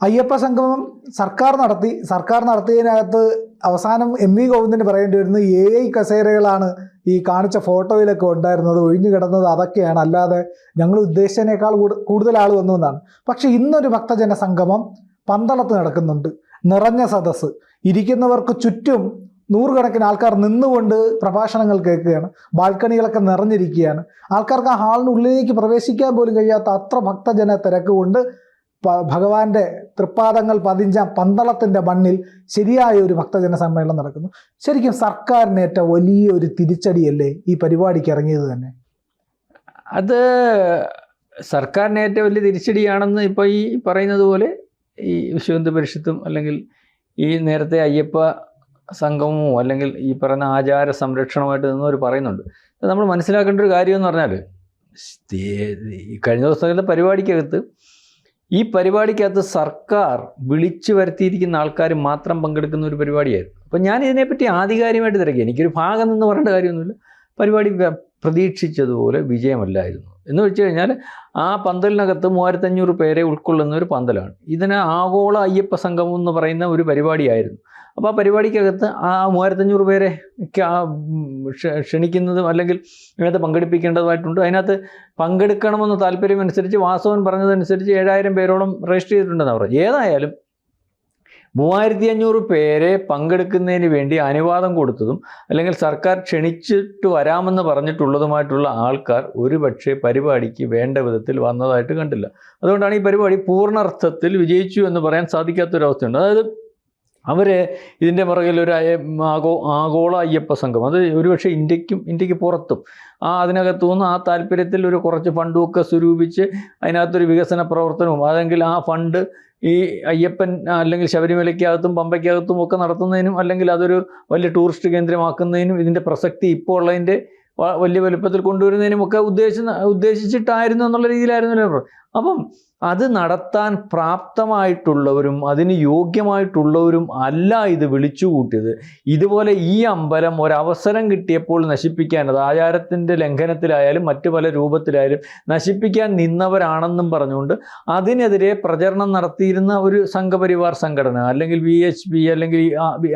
അയ്യപ്പ സംഗമം സർക്കാർ നടത്തി സർക്കാർ നടത്തിയതിനകത്ത് അവസാനം എം വി ഗോവിന്ദന് പറയേണ്ടി വരുന്നത് എ ഐ കസേരകളാണ് ഈ കാണിച്ച ഫോട്ടോയിലൊക്കെ ഉണ്ടായിരുന്നത് ഒഴിഞ്ഞു കിടന്നത് അതൊക്കെയാണ്. അല്ലാതെ ഞങ്ങൾ ഉദ്ദേശിച്ചതിനേക്കാൾ കൂടുതൽ ആൾ വന്നു എന്നാണ്. പക്ഷേ ഇന്നൊരു ഭക്തജന സംഗമം പന്തളത്ത് നടക്കുന്നുണ്ട്. നിറഞ്ഞ സദസ്സ്. ഇരിക്കുന്നവർക്ക് ചുറ്റും നൂറുകണക്കിന് ആൾക്കാർ നിന്നുകൊണ്ട് പ്രഭാഷണങ്ങൾ കേൾക്കുകയാണ്. ബാൽക്കണികളൊക്കെ നിറഞ്ഞിരിക്കുകയാണ്. ആൾക്കാർക്ക് ആ ഹാളിനുള്ളിലേക്ക് പ്രവേശിക്കാൻ പോലും കഴിയാത്ത അത്ര ഭക്തജന തിരക്ക് കൊണ്ട് ഭഗവാന്റെ തൃപ്പാദങ്ങൾ പതിഞ്ച പന്തളത്തിന്റെ മണ്ണിൽ ശരിയായ ഒരു ഭക്തജന സമ്മേളനം നടക്കുന്നു. ശരിക്കും സർക്കാരിനേറ്റ വലിയ ഒരു തിരിച്ചടിയല്ലേ ഈ പരിപാടിക്ക് ഇറങ്ങിയത് തന്നെ? അത് സർക്കാരിനേറ്റ വലിയ തിരിച്ചടിയാണെന്ന് ഇപ്പോൾ ഈ പറയുന്നത് പോലെ ഈ വിശ്വഹിന്ദു പരിഷത്തും അല്ലെങ്കിൽ ഈ നേരത്തെ അയ്യപ്പ സംഘമോ അല്ലെങ്കിൽ ഈ പറയുന്ന ആചാര സംരക്ഷണമായിട്ട് നിന്നവർ പറയുന്നുണ്ട്. നമ്മൾ മനസ്സിലാക്കേണ്ട ഒരു കാര്യം എന്ന് പറഞ്ഞാൽ കഴിഞ്ഞ ദിവസങ്ങളിലെ പരിപാടിക്കകത്ത് ഈ പരിപാടിക്കകത്ത് സർക്കാർ വിളിച്ചു വരുത്തിയിരിക്കുന്ന ആൾക്കാർ മാത്രം പങ്കെടുക്കുന്ന ഒരു പരിപാടിയായിരുന്നു. അപ്പോൾ ഞാൻ ഇതിനെപ്പറ്റി ആധികാരികമായിട്ട് തിരക്കി. എനിക്കൊരു ഭാഗം എന്ന് പറയേണ്ട കാര്യമൊന്നുമില്ല. പരിപാടി പ്രതീക്ഷിച്ചതുപോലെ വിജയമല്ലായിരുന്നു. എന്ന് വെച്ച് കഴിഞ്ഞാൽ ആ പന്തലിനകത്ത് മൂവായിരത്തഞ്ഞൂറ് പേരെ ഉൾക്കൊള്ളുന്ന ഒരു പന്തലാണ്. ഇതിന് ആഗോള അയ്യപ്പ സംഗമം എന്ന് പറയുന്ന ഒരു പരിപാടിയായിരുന്നു. അപ്പോൾ ആ പരിപാടിക്കകത്ത് ആ മൂവായിരത്തഞ്ഞൂറ് പേരെ ക്ഷണിക്കുന്നതും അല്ലെങ്കിൽ ഇതിനകത്ത് പങ്കെടുപ്പിക്കേണ്ടതുമായിട്ടുണ്ട്. അതിനകത്ത് പങ്കെടുക്കണമെന്ന താല്പര്യമനുസരിച്ച് വാസവൻ പറഞ്ഞതനുസരിച്ച് ഏഴായിരം പേരോളം രജിസ്റ്റർ ചെയ്തിട്ടുണ്ടെന്ന് പറഞ്ഞു ഏതായാലും മൂവായിരത്തി അഞ്ഞൂറ് പേരെ പങ്കെടുക്കുന്നതിന് വേണ്ടി അനുവാദം കൊടുത്തതും അല്ലെങ്കിൽ സർക്കാർ ക്ഷണിച്ചിട്ട് വരാമെന്ന് പറഞ്ഞിട്ടുള്ളതുമായിട്ടുള്ള ആൾക്കാർ ഒരുപക്ഷെ പരിപാടിക്ക് വേണ്ട വിധത്തിൽ വന്നതായിട്ട് കണ്ടില്ല. അതുകൊണ്ടാണ് ഈ പരിപാടി പൂർണർത്ഥത്തിൽ വിജയിച്ചു എന്ന് പറയാൻ സാധിക്കാത്തൊരവസ്ഥയുണ്ട്. അതായത് അവർ ഇതിന്റെ പുറകിൽ ഒരു ആഗോ ആഗോള അയ്യപ്പ സംഘം അത് ഒരുപക്ഷെ ഇന്ത്യക്കും ഇന്ത്യയ്ക്ക് പുറത്തും. ആ അതിനകത്തു നിന്ന് ആ താല്പര്യത്തിൽ ഒരു കുറച്ച് ഫണ്ടുമൊക്കെ സ്വരൂപിച്ച് അതിനകത്തൊരു വികസന പ്രവർത്തനവും അതെങ്കിൽ ആ ഫണ്ട് ഈ അയ്യപ്പൻ അല്ലെങ്കിൽ ശബരിമലയ്ക്കകത്തും പമ്പയ്ക്കകത്തും ഒക്കെ നടത്തുന്നതിനും അല്ലെങ്കിൽ അതൊരു വലിയ ടൂറിസ്റ്റ് കേന്ദ്രമാക്കുന്നതിനും ഇതിന്റെ പ്രസക്തി ഇപ്പോൾ ഉള്ളതിന്റെ വലിയ വലുപ്പത്തിൽ കൊണ്ടുവരുന്നതിനും ഒക്കെ ഉദ്ദേശിച്ച ഉദ്ദേശിച്ചിട്ടായിരുന്നു എന്നുള്ള രീതിയിലായിരുന്നു അപ്പം അത് നടത്താൻ പ്രാപ്തമായിട്ടുള്ളവരും അതിന് യോഗ്യമായിട്ടുള്ളവരും അല്ല ഇത് വിളിച്ചു കൂട്ടിയത്. ഇതുപോലെ ഈ അമ്പലം ഒരവസരം കിട്ടിയപ്പോൾ നശിപ്പിക്കാൻ അത് ആചാരത്തിന്റെ ലംഘനത്തിലായാലും മറ്റു പല രൂപത്തിലായാലും നശിപ്പിക്കാൻ നിന്നവരാണെന്നും പറഞ്ഞുകൊണ്ട് അതിനെതിരെ പ്രചരണം നടത്തിയിരുന്ന ഒരു സംഘപരിവാർ സംഘടന അല്ലെങ്കിൽ വി എച്ച് പി അല്ലെങ്കിൽ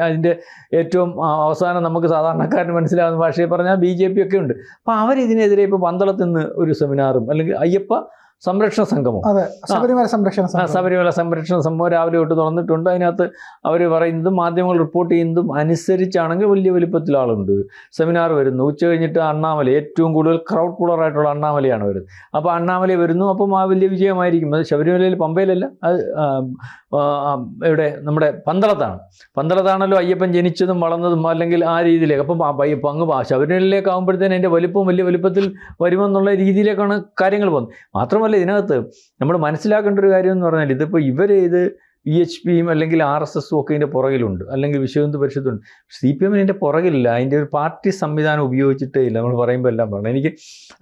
അതിന്റെ ഏറ്റവും അവസാനം നമുക്ക് സാധാരണക്കാരന് മനസ്സിലാകുന്ന ഭാഷയിൽ പറഞ്ഞാൽ ബി ജെ പി ഒക്കെ ഉണ്ട്. അപ്പോൾ അവരിതിനെതിരെ ഇപ്പോൾ പന്തളത്ത് നിന്ന് ഒരു സെമിനാറും അല്ലെങ്കിൽ അയ്യപ്പ സംരക്ഷണ സംഘമോ അതെ ശബരിമല സംരക്ഷണ സംഘം. ശബരിമല സംരക്ഷണ സംഭവം രാവിലെ തൊട്ട് തുറന്നിട്ടുണ്ട്. അതിനകത്ത് അവർ പറയുന്നതും മാധ്യമങ്ങൾ റിപ്പോർട്ട് ചെയ്യുന്നതും അനുസരിച്ചാണെങ്കിൽ വലിയ വലിപ്പത്തിൽ ആളുണ്ട്. സെമിനാർ വരുന്നു. ഉച്ച കഴിഞ്ഞിട്ട് അണ്ണാമല ഏറ്റവും കൂടുതൽ ക്രൗഡ് കൂളറായിട്ടുള്ള അണ്ണാമലയാണ് വരുന്നത്. അപ്പോൾ അണ്ണാമല വരുന്നു. അപ്പം ആ വലിയ വിജയമായിരിക്കും. അത് ശബരിമലയിൽ പമ്പയിലല്ല അത് ഇവിടെ നമ്മുടെ പന്തളത്താണ്. പന്തളത്താണല്ലോ അയ്യപ്പൻ ജനിച്ചതും വളർന്നതും അല്ലെങ്കിൽ ആ രീതിയിലേക്ക്. അപ്പം അയ്യപ്പ അങ്ങ് ശബരിമലയിലേക്ക് ആകുമ്പോഴത്തേന് അതിന്റെ വലിപ്പം വലിയ വലിപ്പത്തിൽ വരുമെന്നുള്ള രീതിയിലേക്കാണ് കാര്യങ്ങൾ പോകുന്നത്. മാത്രമല്ല ഇതിനകത്ത് നമ്മൾ മനസ്സിലാക്കേണ്ട ഒരു കാര്യം എന്ന് പറഞ്ഞാൽ ഇതിപ്പോൾ ഇവർ ഇത് വി എച്ച് പിയും അല്ലെങ്കിൽ ആർ എസ് എസും ഒക്കെ ഇതിന്റെ പുറകിലുണ്ട്. അല്ലെങ്കിൽ വിശ്വഹിന്ദു പരിഷത്തുണ്ട്. സി പി എമ്മിന് ഇതിന്റെ പുറകിലില്ല. അതിന്റെ ഒരു പാർട്ടി സംവിധാനം ഉപയോഗിച്ചിട്ടേ ഇല്ല. നമ്മൾ പറയുമ്പോൾ എല്ലാം പറഞ്ഞു. എനിക്ക്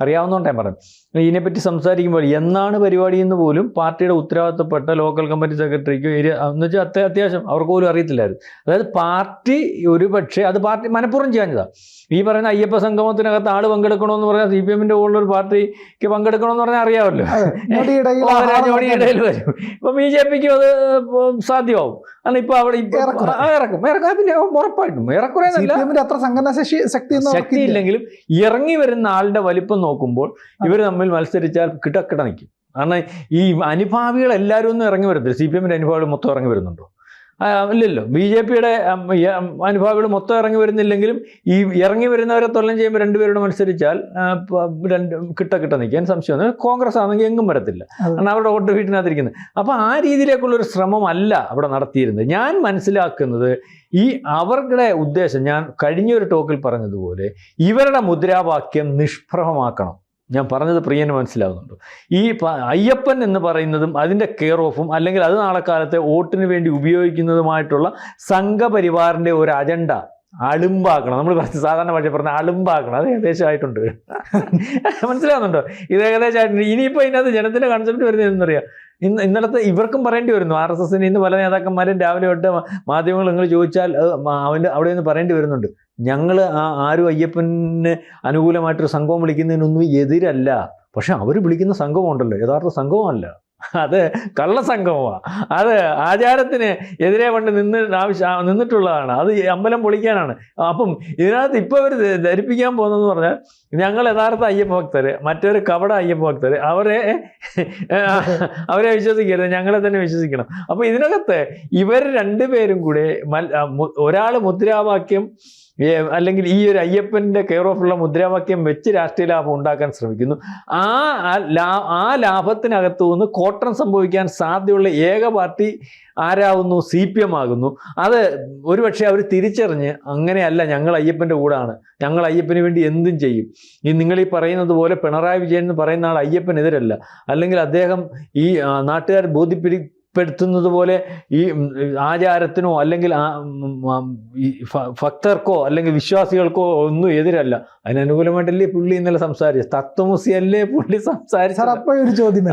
അറിയാവുന്നതുകൊണ്ട് ഞാൻ പറഞ്ഞു ഇതിനെപ്പറ്റി സംസാരിക്കുമ്പോൾ എന്നാണ് പരിപാടി എന്ന് പോലും പാർട്ടിയുടെ ഉത്തരവാദിത്തപ്പെട്ട ലോക്കൽ കമ്മിറ്റി സെക്രട്ടറിക്കോ ഏരിയ എന്ന് വെച്ചാൽ അത്യ അത്യാവശ്യം അവർക്ക് പോലും അറിയത്തില്ലായിരുന്നു. അതായത് പാർട്ടി ഒരു പക്ഷേ അത് പാർട്ടി മനഃപൂർവം ചെയ്യാഞ്ഞതാണ് ഈ പറയുന്ന അയ്യപ്പ സംഗമത്തിനകത്ത് ആൾ പങ്കെടുക്കണമെന്ന് പറഞ്ഞാൽ സി പി എമ്മിന്റെ ഉള്ളൊരു പാർട്ടിക്ക് പങ്കെടുക്കണമെന്ന് പറഞ്ഞാൽ അറിയാമല്ലോ. ഞൊടിയിടയിൽ വരും. ഇപ്പൊ ബി ജെ പിക്കും അത് സാധ്യമാവും. കാരണം ഇപ്പൊ അവിടെ ഇറക്കും. ഇറക്കും പിന്നെ ഉറപ്പായിട്ടും. ഏറെക്കുറെ അത്ര ശക്തി ശക്തി ഇല്ലെങ്കിലും ഇറങ്ങി വരുന്ന ആളുടെ വലിപ്പം നോക്കുമ്പോൾ ഇവർ തമ്മിൽ മത്സരിച്ചാൽ കിടക്കിട നിൽക്കും. കാരണം ഈ അനുഭാവികൾ എല്ലാവരും ഒന്നും ഇറങ്ങി വരത്തില്ല. സി പി എമ്മിന്റെ അനുഭാവികൾ മൊത്തം ഇറങ്ങി വരുന്നുണ്ടോ? ഇല്ലല്ലോ. ബി ജെ പിയുടെ അനുഭാവികൾ മൊത്തം ഇറങ്ങി വരുന്നില്ലെങ്കിലും ഈ ഇറങ്ങി വരുന്നവരെ തൊല്ലം ചെയ്യുമ്പോൾ രണ്ടുപേരോട് മത്സരിച്ചാൽ രണ്ട് കിട്ട കിട്ട നിൽക്കാൻ സംശയമാണ് കോൺഗ്രസ് ആണെങ്കിൽ എങ്ങും വരത്തില്ല. കാരണം അവരുടെ വോട്ട് വീട്ടിനകത്തിരിക്കുന്നത്. അപ്പോൾ ആ രീതിയിലേക്കുള്ളൊരു ശ്രമമല്ല അവിടെ നടത്തിയിരുന്നത്. ഞാൻ മനസ്സിലാക്കുന്നത് ഈ അവരുടെ ഉദ്ദേശം ഞാൻ കഴിഞ്ഞൊരു ടോക്കിൽ പറഞ്ഞതുപോലെ ഇവരുടെ മുദ്രാവാക്യം നിഷ്പ്രഭമാക്കണം. ഞാൻ പറഞ്ഞത് പ്രിയന് മനസ്സിലാവുന്നുണ്ടോ. ഈ അയ്യപ്പൻ എന്ന് പറയുന്നതും അതിന്റെ കെയർ ഓഫും അല്ലെങ്കിൽ അത് നാളെ കാലത്തെ വോട്ടിന് വേണ്ടി ഉപയോഗിക്കുന്നതുമായിട്ടുള്ള സംഘപരിവാറിന്റെ ഒരു അജണ്ട അളുമ്പാക്കണം. നമ്മൾ പറഞ്ഞ സാധാരണ ഭാഷ പറഞ്ഞ അളുമ്പാക്കണം. അത് ഏകദേശമായിട്ടുണ്ട് മനസ്സിലാവുന്നുണ്ടോ? ഇത് ഏകദേശമായിട്ടുണ്ട് ഇനിയിപ്പോൾ ഇതിനകത്ത് ജനത്തിന്റെ കൺസെപ്റ്റ് വരുന്നത് എന്നറിയാം ഇന്ന് ഇന്നലത്തെ ഇവർക്കും പറയേണ്ടി വരുന്നു. ആർ എസ് എസിന് ഇന്ന് പല നേതാക്കന്മാരും രാവിലെ തൊട്ട് മാധ്യമങ്ങൾ നിങ്ങൾ ചോദിച്ചാൽ അവന്റെ അവിടെ നിന്ന് പറയേണ്ടി വരുന്നുണ്ട്. ഞങ്ങൾ ആ ആരും അയ്യപ്പന് അനുകൂലമായിട്ടൊരു സംഘം വിളിക്കുന്നതിനൊന്നും എതിരല്ല. പക്ഷെ അവർ വിളിക്കുന്ന സംഘമുണ്ടല്ലോ. യഥാർത്ഥ സംഘമല്ല. അത് കള്ളസംഗമമാണ് അത് ആചാരത്തിന് എതിരെ പണ്ട് നിന്ന് ആവശ്യം നിന്നിട്ടുള്ളതാണ്. അത് അമ്പലം പൊളിക്കാനാണ്. അപ്പം ഇതിനകത്ത് ഇപ്പോൾ അവർ ധരിപ്പിക്കാൻ പോകുന്നതെന്ന് പറഞ്ഞാൽ ഞങ്ങൾ യഥാർത്ഥ അയ്യപ്പ ഭക്തർ മറ്റൊരു കവട അയ്യപ്പ ഭക്തർ അവരെ അവരെ വിശ്വസിക്കരുത്. ഞങ്ങളെ തന്നെ വിശ്വസിക്കണം. അപ്പോൾ ഇതിനകത്ത് ഇവർ രണ്ടുപേരും കൂടെ ഒരാൾ മുദ്രാവാക്യം അല്ലെങ്കിൽ ഈ ഒരു അയ്യപ്പന്റെ കെയർ ഓഫുള്ള മുദ്രാവാക്യം വെച്ച് രാഷ്ട്രീയ ലാഭം ഉണ്ടാക്കാൻ ശ്രമിക്കുന്നു. ആ ആ ലാഭത്തിനകത്തു നിന്ന് കോട്ടം സംഭവിക്കാൻ സാധ്യതയുള്ള ഏക പാർട്ടി ആരാവുന്നു? സി പി എം ആകുന്നു. അത് ഒരുപക്ഷെ അവർ തിരിച്ചറിഞ്ഞ് അങ്ങനെയല്ല ഞങ്ങൾ അയ്യപ്പന്റെ കൂടാണ്. ഞങ്ങൾ അയ്യപ്പന് വേണ്ടി എന്തും ചെയ്യും. ഈ നിങ്ങൾ ഈ പറയുന്നത് പോലെ പിണറായി വിജയൻ എന്ന് പറയുന്ന ആൾ അയ്യപ്പനെതിരല്ല അല്ലെങ്കിൽ അദ്ദേഹം ഈ നാട്ടുകാർ നാട്ടുകാർ ബോധ്യപ്പെടുത്തുന്നത് പോലെ ഈ ആചാരത്തിനോ അല്ലെങ്കിൽ ഭക്തർക്കോ അല്ലെങ്കിൽ വിശ്വാസികൾക്കോ ഒന്നും എതിരല്ല. അതിനനുകൂലമായിട്ടല്ലേ പുള്ളി ഇന്നലെ സംസാരിച്ചത്? തത്വമസിയല്ലേ പുള്ളി സാർ സംസാരിച്ചത് അപ്പോഴൊരു ചോദ്യം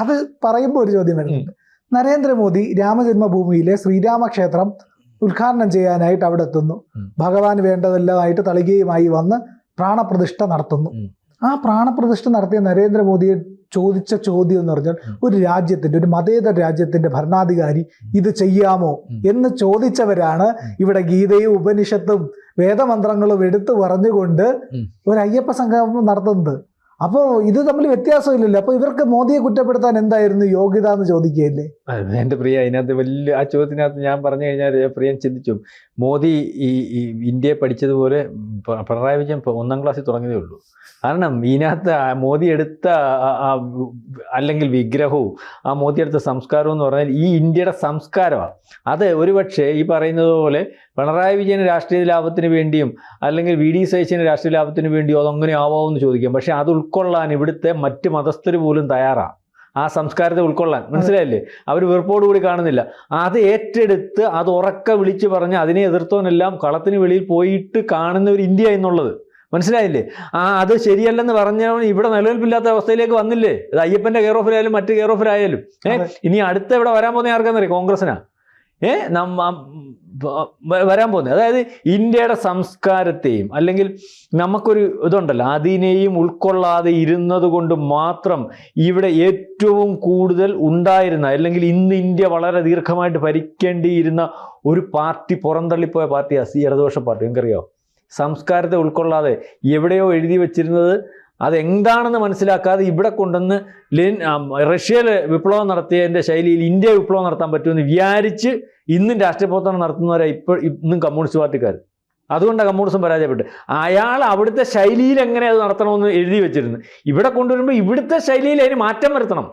അത് പറയുമ്പോൾ ഒരു ചോദ്യം വരുന്നുണ്ട്. നരേന്ദ്രമോദി രാമജന്മഭൂമിയിലെ ശ്രീരാമക്ഷേത്രം ഉദ്ഘാടനം ചെയ്യാനായിട്ട് അവിടെ എത്തുന്നു. ഭഗവാൻ വേണ്ടതെല്ലാമായിട്ട് തളികയുമായി വന്ന് പ്രാണപ്രതിഷ്ഠ നടത്തുന്നു. ആ പ്രാണപ്രതിഷ്ഠ നടത്തിയ നരേന്ദ്രമോദിയെ ചോദിച്ച ചോദ്യം എന്ന് പറഞ്ഞാൽ ഒരു രാജ്യത്തിന്റെ ഒരു മതേതര രാജ്യത്തിന്റെ ഭരണാധികാരി ഇത് ചെയ്യാമോ എന്ന് ചോദിച്ചവരാണ് ഇവിടെ ഗീതയും ഉപനിഷത്തും വേദമന്ത്രങ്ങളും എടുത്തു പറഞ്ഞുകൊണ്ട് ഒരു അയ്യപ്പ സംഗമം നടത്തുന്നത്. അപ്പോൾ ഇത് തമ്മിൽ വ്യത്യാസമില്ലല്ലോ. അപ്പോൾ ഇവർക്ക് മോദിയെ കുറ്റപ്പെടുത്താൻ എന്തായിരുന്നു യോഗ്യത എന്ന് ചോദിക്കുകയല്ലേ? എന്റെ പ്രിയ അതിനകത്ത് വലിയ ആ ചോദ്യത്തിനകത്ത് ഞാൻ പറഞ്ഞു കഴിഞ്ഞാൽ പ്രിയൻ ചിന്തിച്ചു. മോദി ഈ ഇന്ത്യയെ പഠിച്ചതുപോലെ പിണറായി വിജയൻ ഒന്നാം ക്ലാസ്സിൽ തുടങ്ങിയതേ ഉള്ളൂ. കാരണം ഇതിനകത്ത് മോദി എടുത്ത അല്ലെങ്കിൽ വിഗ്രഹവും ആ മോദി എടുത്ത സംസ്കാരവും എന്ന് പറഞ്ഞാൽ ഈ ഇന്ത്യയുടെ സംസ്കാരമാണ്. അത് ഒരുപക്ഷെ ഈ പറയുന്നത് പോലെ പിണറായി വിജയന് രാഷ്ട്രീയ ലാഭത്തിന് വേണ്ടിയും അല്ലെങ്കിൽ വി ഡി സതീശന് രാഷ്ട്രീയ ലാഭത്തിന് വേണ്ടിയോ അതങ്ങനെ ആവാമെന്ന് ചോദിക്കാം. പക്ഷേ അത് ഉൾക്കൊള്ളാൻ ഇവിടുത്തെ മറ്റ് മതസ്ഥർ പോലും തയ്യാറാണ്. ആ സംസ്കാരത്തെ ഉൾക്കൊള്ളാൻ. മനസ്സിലായില്ലേ? അവർ വെറുപ്പോടുകൂടി കാണുന്നില്ല. അത് ഏറ്റെടുത്ത് അത് ഉറക്ക വിളിച്ചു പറഞ്ഞ് അതിനെ എതിർത്തവനെല്ലാം കളത്തിന് വെളിയിൽ പോയിട്ട് കാണുന്ന ഒരു ഇന്ത്യ എന്നുള്ളത്. മനസ്സിലായില്ലേ? ആ അത് ശരിയല്ലെന്ന് പറഞ്ഞവൻ ഇവിടെ നിലനിൽപ്പില്ലാത്ത അവസ്ഥയിലേക്ക് വന്നില്ലേ? അത് അയ്യപ്പന്റെ കെയർ ഓഫിലായാലും മറ്റ് കെയർ ഓഫിലായാലും ഏഹ് ഇനി അടുത്ത ഇവിടെ വരാൻ പോകുന്ന ആർക്കാന്നറിയാം? കോൺഗ്രസിനാ ഏഹ് നമ്മ വരാൻ പോകുന്നത്. അതായത് ഇന്ത്യയുടെ സംസ്കാരത്തെയും അല്ലെങ്കിൽ നമുക്കൊരു ഇതുണ്ടല്ലോ അതിനെയും ഉൾക്കൊള്ളാതെ ഇരുന്നത് കൊണ്ട് മാത്രം ഇവിടെ ഏറ്റവും കൂടുതൽ ഉണ്ടായിരുന്ന അല്ലെങ്കിൽ ഇന്ന് ഇന്ത്യ വളരെ ദീർഘമായിട്ട് ഭരിക്കേണ്ടിയിരുന്ന ഒരു പാർട്ടി പുറന്തള്ളിപ്പോയ പാർട്ടിയാണ് സി ഇടതുപക്ഷ പാർട്ടി. നിങ്ങൾക്കറിയാമോ സംസ്കാരത്തെ ഉൾക്കൊള്ളാതെ എവിടെയോ എഴുതി വെച്ചിരുന്നത് അതെന്താണെന്ന് മനസ്സിലാക്കാതെ ഇവിടെ കൊണ്ടുവന്ന് ലെൻ റഷ്യയിൽ വിപ്ലവം നടത്തിയതിന്റെ ശൈലിയിൽ ഇന്ത്യ വിപ്ലവം നടത്താൻ പറ്റുമെന്ന് വിചാരിച്ച് ഇന്നും രാഷ്ട്രീയ പ്രവർത്തനം നടത്തുന്നവരെ ഇപ്പോൾ ഇന്നും കമ്മ്യൂണിസ്റ്റ് പാർട്ടിക്കാർ അതുകൊണ്ടാണ് കമ്മ്യൂണിസം പരാജയപ്പെട്ടു. അയാൾ അവിടുത്തെ ശൈലിയിൽ എങ്ങനെ അത് നടത്തണമെന്ന് എഴുതി വെച്ചിരുന്നു. ഇവിടെ കൊണ്ടുവരുമ്പോൾ ഇവിടുത്തെ ശൈലിയിൽ അതിന് മാറ്റം വരുത്തണം.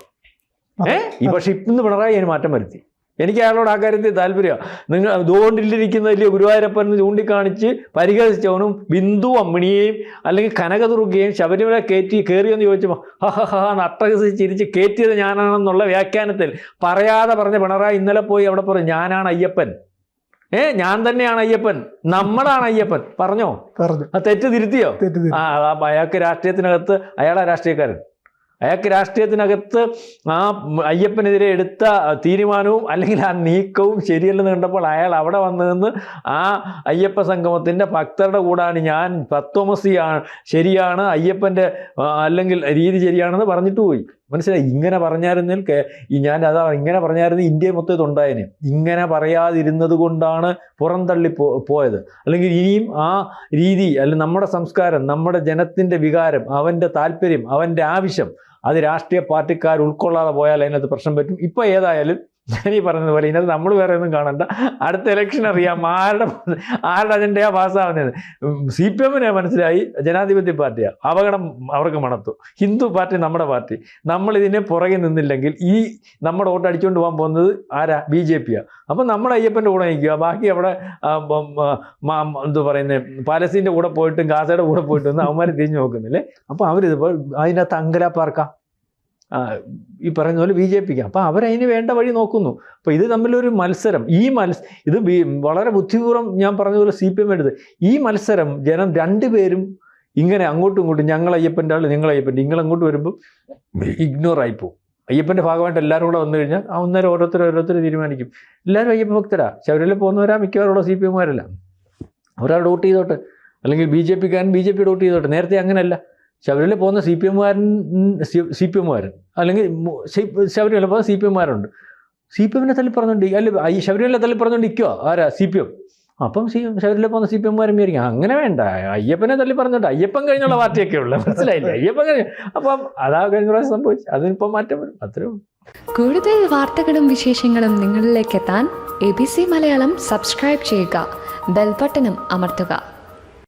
ഏ? ഈ പക്ഷെ ഇന്ന് പിണറായി അതിന് മാറ്റം വരുത്തി. എനിക്ക് അയാളോട് ആ കാര്യത്തിൽ താല്പര്യമാണ് നിങ്ങൾ അതുകൊണ്ടിരിക്കുന്നതിൽ ഗുരുവായൂരപ്പൻ എന്ന് ചൂണ്ടിക്കാണിച്ച് പരിഹസിച്ചവനും ബിന്ദു അമ്മിണിയെയും അല്ലെങ്കിൽ കനകതുറുക്കുകയും ശബരിമല കയറ്റി കയറിയെന്ന് ചോദിച്ചപ്പോൾ ഹഹഹ നട്ടകസി ചിരിച്ച് കയറ്റിയത് ഞാനാണെന്നുള്ള വ്യാഖ്യാനത്തിൽ പറയാതെ പറഞ്ഞ പിണറായി ഇന്നലെ പോയി അവിടെ പറഞ്ഞു ഞാനാണ് അയ്യപ്പൻ. ഏ ഞാൻ തന്നെയാണ് അയ്യപ്പൻ. നമ്മളാണ് അയ്യപ്പൻ. പറഞ്ഞോ? പറഞ്ഞു. തെറ്റ് തിരുത്തിയോ? തെറ്റ് തിരുത്തി. ആ ആ, അയാൾക്ക് രാഷ്ട്രീയത്തിനകത്ത് അയാളാ രാഷ്ട്രീയക്കാരൻ. അയാൾക്ക് രാഷ്ട്രീയത്തിനകത്ത് ആ അയ്യപ്പനെതിരെ എടുത്ത തീരുമാനവും അല്ലെങ്കിൽ ആ നീക്കവും ശരിയല്ലെന്ന് കണ്ടപ്പോൾ അയാൾ അവിടെ വന്നു നിന്ന് ആ അയ്യപ്പ സംഗമത്തിന്റെ ഭക്തരുടെ കൂടാണ് ഞാൻ. തത്വമസിയാണ് ശരിയാണ് അയ്യപ്പന്റെ അല്ലെങ്കിൽ രീതി ശരിയാണെന്ന് പറഞ്ഞിട്ട് പോയി. മനസ്സിലായി? ഇങ്ങനെ പറഞ്ഞായിരുന്നെങ്കിൽ ഞാൻ അതാ ഇങ്ങനെ പറഞ്ഞായിരുന്നു ഇന്ത്യ മൊത്തം ഇതുണ്ടായതിന് ഇങ്ങനെ പറയാതിരുന്നത് കൊണ്ടാണ് പുറന്തള്ളി പോയത്. അല്ലെങ്കിൽ ഇനിയും ആ രീതി അല്ലെങ്കിൽ നമ്മുടെ സംസ്കാരം നമ്മുടെ ജനത്തിന്റെ വികാരം അവന്റെ താല്പര്യം അവന്റെ ആവശ്യം അത് രാഷ്ട്രീയ പാർട്ടിക്കാർ ഉൾക്കൊള്ളാതെ പോയാൽ അതിനകത്ത് പ്രശ്നം പറ്റും. ഇപ്പോൾ ഏതായാലും ഞാൻ ഈ പറഞ്ഞതുപോലെ ഇതിനകത്ത് നമ്മൾ വേറെ ഒന്നും കാണണ്ട. അടുത്ത ഇലക്ഷൻ അറിയാം ആരുടെ ആരുടെ അജണ്ടയാ പാസ്സാവുന്നത് സി പി എമ്മിനെ മനസ്സിലായി ജനാധിപത്യ പാർട്ടിയാണ് അപകടം അവർക്ക് മണത്തു. ഹിന്ദു പാർട്ടി നമ്മുടെ പാർട്ടി. നമ്മൾ ഇതിനെ പുറകെ നിന്നില്ലെങ്കിൽ ഈ നമ്മുടെ വോട്ട് അടിച്ചുകൊണ്ട് പോകാൻ പോകുന്നത് ആരാ? ബി ജെ പിയാണ് അപ്പം നമ്മുടെ അയ്യപ്പന്റെ കൂടെ നിൽക്കുക. ബാക്കി അവിടെ എന്തു പറയുന്നത് പാലസ്തീന്റെ കൂടെ പോയിട്ടും ഗാസയുടെ കൂടെ പോയിട്ടും അവന്മാർ തിരിഞ്ഞു നോക്കുന്നില്ലേ? അപ്പോൾ അവരിതിപ്പോൾ അതിനകത്ത് അങ്കലാപ്പാർക്കാം. ഈ പറയുന്ന പോലെ ബി ജെ പിക്ക്. അപ്പോൾ അവരതിന് വേണ്ട വഴി നോക്കുന്നു. അപ്പോൾ ഇത് തമ്മിലൊരു മത്സരം. ഈ മത്സ ഇത് വളരെ ബുദ്ധിപൂർവം ഞാൻ പറഞ്ഞതുപോലെ സി പി എം എടുത്ത്. ഈ മത്സരം ജനം രണ്ടുപേരും ഇങ്ങനെ അങ്ങോട്ടും ഇങ്ങോട്ടും ഞങ്ങൾ അയ്യപ്പന്റെ ആൾ നിങ്ങൾ അയ്യപ്പന്റെ നിങ്ങൾ അങ്ങോട്ട് വരുമ്പോൾ ഇഗ്നോർ ആയിപ്പോവും അയ്യപ്പന്റെ ഭാഗമായിട്ട് എല്ലാവരും കൂടെ വന്നു കഴിഞ്ഞാൽ ആ ഒന്നേരം ഓരോരുത്തർ ഓരോരുത്തർ തീരുമാനിക്കും. എല്ലാവരും അയ്യപ്പ ഭക്തരാ. ശബരിമല പോകുന്നവരാ മിക്കവാറും ഉള്ള സി പി എമ്മുകാരല്ല. അവരാ വോട്ട് ചെയ്തോട്ടെ. അല്ലെങ്കിൽ ബി ജെ പിക്കാരൻ ബി ജെ പി വോട്ട് ചെയ്തോട്ടെ. നേരത്തെ അങ്ങനെയല്ല. ശബരിമല പോകുന്ന സി പി എമ്മുകാരൻ സി പി എമ്മുകാരൻ. അല്ലെങ്കിൽ ശബരിമല പോകുന്ന സി പി എമ്മുകാരുണ്ട്. സി പി എമ്മിനെ തള്ളി പറഞ്ഞുകൊണ്ട് അല്ല ശബരിമല തള്ളി പറഞ്ഞുകൊണ്ട് ഇരിക്കുവോ ആരാ? C P M. അപ്പം സി ശബരിമല പോകുന്ന സി പി എമ്മുകാരൻ വിചാരിക്കും അങ്ങനെ വേണ്ട. അയ്യപ്പനെ തള്ളി പറഞ്ഞോണ്ട് അയ്യപ്പൻ കഴിഞ്ഞുള്ള പാർട്ടിയൊക്കെ ഉള്ളു. മനസ്സിലായില്ലേ? അയ്യപ്പൻ കഴിഞ്ഞു. അപ്പം അതാ കഴിഞ്ഞ പ്രാവശ്യം സംഭവിച്ചു അതിനിപ്പോൾ മാറ്റം വരും. അത്രയും കൂടുതൽ വാർത്തകളും വിശേഷങ്ങളും നിങ്ങളിലേക്ക് എത്താൻ A B C Malayalam subscribe ചെയ്യുക. ബെൽബട്ടനും അമർത്തുക.